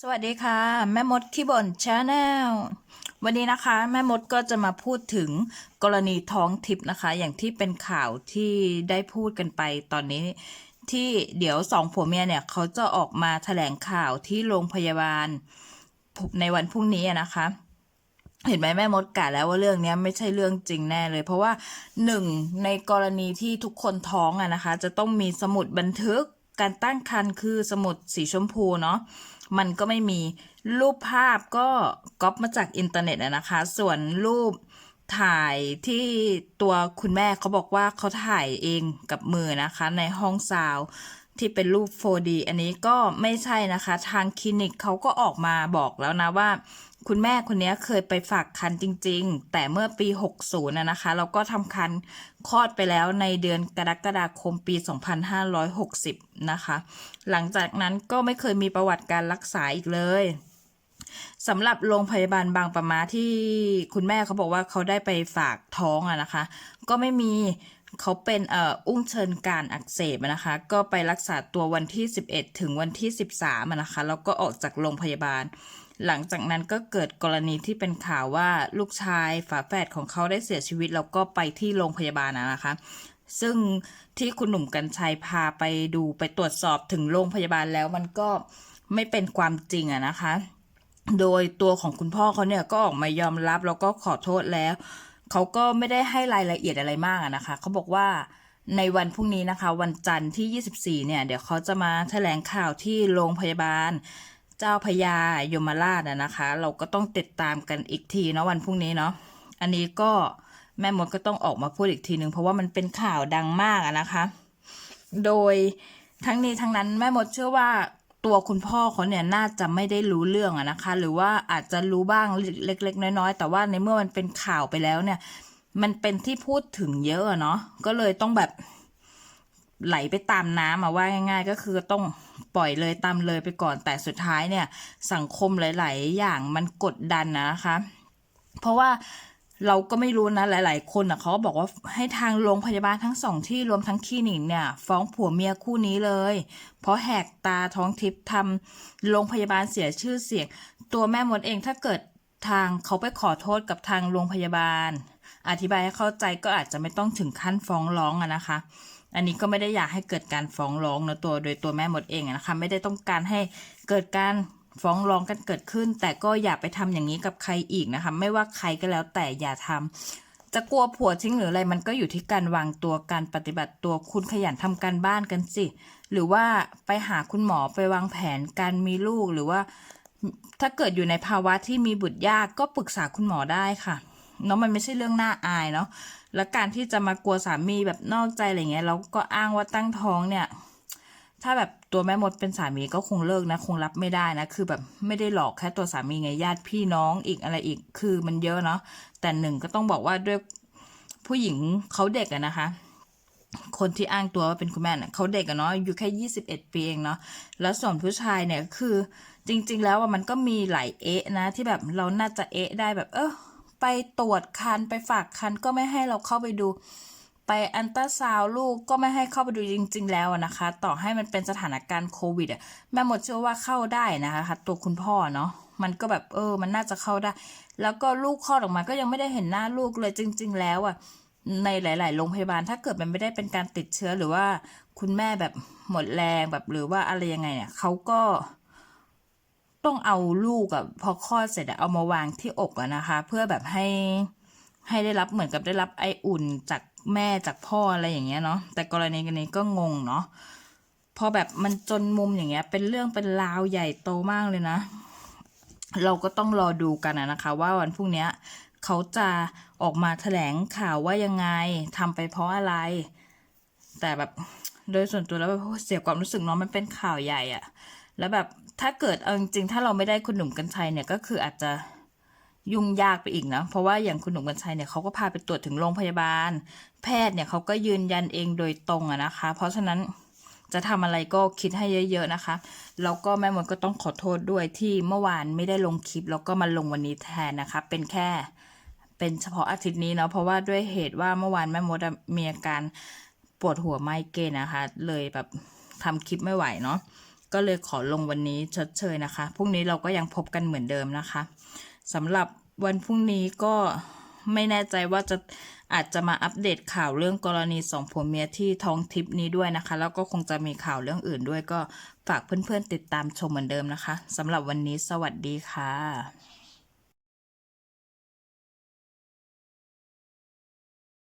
สวัสดีค่ะ แม่มดขี้บ่นชาแนลวันนี้นะคะ แม่มดก็จะมาพูดถึงกรณีท้องทิพย์นะคะ อย่างที่เป็นข่าวที่ได้พูดกันไปตอนนี้ที่เดี๋ยวสองผัวเมียเนี่ย เขาจะออกมาแถลงข่าวที่โรงพยาบาลในวันพรุ่งนี้นะคะ เห็นไหมแม่มดกะแล้วว่าเรื่องนี้ไม่ใช่เรื่องจริงแน่เลย เพราะว่าหนึ่งในกรณีที่ทุกคนท้องอะนะคะ จะต้องมีสมุดบันทึก การตั้งครรภ์คือสมุดสีชมพูเนาะมันก็ไม่มีรูปภาพก็ก๊อปมาจากอินเทอร์เน็ตนะคะ ส่วนรูปถ่ายที่ตัวคุณแม่เขาบอกว่าเขาถ่ายเองกับมือนะคะ ในห้องซาว ที่เป็นรูป 4D อันนี้ก็ไม่ใช่นะคะ ทางคลินิกเขาก็ออกมาบอกแล้วนะว่า คุณแม่คนนี้เคยไปฝากคันจริง ๆ แต่เมื่อปี 60นะนะคะเราก็ทำคันคลอดไปแล้วในเดือนกรกฎาคมปี 2560 นะคะ หลังจากนั้นก็ไม่เคยมีประวัติการรักษาอีกเลย สำหรับโรงพยาบาลบางประมาที่คุณแม่เขาบอกว่าเขาได้ไปฝากท้องอะนะคะ ก็ไม่มีเขาเป็นเอ่ออุ้งเชิญการอักเสบนะคะ ก็ไปรักษาตัววันที่ 11 ถึงวันที่ 13นะคะแล้วก็ออกจากโรงพยาบาล หลังจากนั้นก็เกิดกรณีที่เป็นข่าวว่าลูกชายฝาแฝดของเขาได้เสียชีวิต แล้วก็ไปที่โรงพยาบาลนะคะ ซึ่งที่คุณหนุ่มกัญชัยพาไปดูไปตรวจสอบถึงโรงพยาบาลแล้วมันก็ไม่เป็นความจริงอะนะคะ โดยตัวของคุณพ่อเขาเนี่ยก็ออกมายอมรับแล้วก็ขอโทษแล้ว เขาก็ไม่ได้ให้รายละเอียดอะไรมากนะคะ เขาบอกว่าในวันพรุ่งนี้นะคะ วันจันทร์ที่ 24 เนี่ย เดี๋ยวเขาจะมาแถลงข่าวที่โรงพยาบาล เจ้าพญายมราชนะคะ เราก็ต้องติดตามกันอีกทีเนาะวันพรุ่งนี้เนาะอันนี้ก็แม่มดก็ต้องออกมาพูดอีกทีนึงเพราะว่ามันเป็นข่าวดังมากอะนะคะ โดยทั้งนี้ทั้งนั้นแม่มดเชื่อว่า ตัวคุณพ่อเขาเนี่ยน่าจะไม่ได้รู้เรื่องอะนะคะ หรือว่าอาจจะรู้บ้างเล็ก ๆ น้อยๆแต่ว่าในเมื่อมันเป็นข่าวไปแล้วเนี่ย มันเป็นที่พูดถึงเยอะเนาะก็เลยต้องแบบไหลไปตามน้ำอะว่าง่าย ๆ ก็คือต้องปล่อยเลยตามเลยไปก่อนแต่สุดท้ายเนี่ย สังคมหลาย ๆ อย่างมันกดดันนะคะ เพราะว่า เราก็ไม่รู้นะหลาย ๆ คนอะเขาบอกว่าให้ทางโรงพยาบาลทั้งสองที่รวมทั้งคลินิกเนี่ย ฟ้องผัวเมียคู่นี้เลย เพราะแหกตาท้องทิพย์ทำโรงพยาบาลเสียชื่อเสียง ตัวแม่มดเองถ้าเกิดทางเขาไปขอโทษกับทางโรงพยาบาล อธิบายให้เข้าใจก็อาจจะไม่ต้องถึงขั้นฟ้องร้องอะนะคะ อันนี้ก็ไม่ได้อยากให้เกิดการฟ้องร้องนะตัวโดยตัวแม่มดเองนะคะ ไม่ได้ต้องการให้เกิดการ ฟ้องร้องกันเกิดขึ้น แต่ก็อย่าไปทำอย่างนี้กับใครอีกนะคะ ไม่ว่าใครก็แล้วแต่อย่าทำจะกลัวผัวทิ้งหรืออะไรมันก็อยู่ที่การวางตัวการปฏิบัติตัวคุณขยันทำการบ้านกันสิ หรือว่าไปหาคุณหมอไปวางแผนการมีลูกหรือว่า ถ้าเกิดอยู่ในภาวะที่มีบุตรยากก็ปรึกษาคุณหมอได้ค่ะเนาะมันไม่ใช่เรื่องน่าอายเนาะแล้วการที่จะมากลัวสามีแบบนอกใจอะไรเงี้ยแล้วก็อ้างว่าตั้งท้องเนี่ย ถ้าแบบตัวแม่มดเป็นสามีก็คงเลิกนะ คงรับไม่ได้นะ คือแบบไม่ได้หลอกแค่ตัวสามีไงญาติพี่น้องอีกอะไรอีก คือมันเยอะเนาะแต่หนึ่งก็ต้องบอกว่าด้วยผู้หญิงเขาเด็กอะนะคะ คนที่อ้างตัวว่าเป็นคุณแม่เนี่ยเขาเด็กอะเนาะอยู่แค่ยี่สิบเอ็ดปีเองเนาะแล้วส่วนผู้ชายเนี่ยคือจริง ๆ แล้วอะมันก็มีหลายเอะนะ ที่แบบเราน่าจะเอะได้แบบ เออไปตรวจคันไปฝากคันก็ไม่ให้เราเข้าไปดู ไปอันตราซาวลูกก็ไม่ให้เข้าไปดูจริง ๆ แล้วนะคะ ต่อให้มันเป็นสถานการณ์โควิดอะแม่หมดเชื่อว่าเข้าได้นะคะตัวคุณพ่อเนาะมันก็แบบเออ มันน่าจะเข้าได้ แล้วก็ลูกคลอดออกมาก็ยังไม่ได้เห็นหน้าลูกเลยจริง ๆ แล้วอะในหลาย ๆ โรงพยาบาลถ้าเกิดมันไม่ได้เป็นการติดเชื้อหรือว่าคุณแม่แบบหมดแรงแบบหรือว่าอะไรยังไงเนี่ยเขาก็ต้องเอาลูกอะพอคลอดเสร็จเอามาวางที่อกอะนะคะ เพื่อแบบให้ให้ได้รับเหมือนกับได้รับไออุ่นจาก แม่จากพ่ออะไรอย่างเงี้ยเนาะแต่กรณีนี้ก็งงเนาะพอแบบมันจนมุมอย่างเงี้ย เป็นเรื่องเป็นราวใหญ่โตมากเลยนะ เราก็ต้องรอดูกันนะคะ ว่าวันพรุ่งนี้เขาจะออกมาแถลงข่าวว่ายังไงทำไปเพราะอะไร แต่แบบโดยส่วนตัวแล้วแบบเสียความรู้สึกเนาะมันเป็นข่าวใหญ่อะแล้วแบบถ้าเกิดเอาจริงๆถ้าเราไม่ได้คุณหนุ่มกัญชัยเนี่ยก็คืออาจจะ ยุ่งยากไปอีกนะ เพราะว่าอย่างคุณหนุ่มกัญชัยเนี่ยเขาก็พาไปตรวจถึงโรงพยาบาล แพทย์เนี่ยเขาก็ยืนยันเองโดยตรงอะนะคะ เพราะฉะนั้นจะทำอะไรก็คิดให้เยอะ ๆนะคะ แล้วก็แม่มดก็ต้องขอโทษด้วยที่เมื่อวานไม่ได้ลงคลิป แล้วก็มาลงวันนี้แทนนะคะ เป็นแค่เป็นเฉพาะอาทิตย์นี้เนาะเพราะว่าด้วยเหตุว่าเมื่อวานแม่มดมีอาการปวดหัวไมเกรนนะคะ เลยแบบทำคลิปไม่ไหวเนาะก็เลยขอลงวันนี้ชดเชยนะคะพรุ่งนี้เราก็ยังพบกันเหมือนเดิมนะคะ สำหรับวันพรุ่งนี้ก็ไม่แน่ใจว่าจะอาจจะมาอัปเดตข่าวเรื่องกรณีสองผัวเมียที่ท้องทิพนี้ด้วยนะคะ แล้วก็คงจะมีข่าวเรื่องอื่นด้วยก็ฝากเพื่อนๆติดตามชมเหมือนเดิมนะคะสำหรับวันนี้สวัสดีค่ะ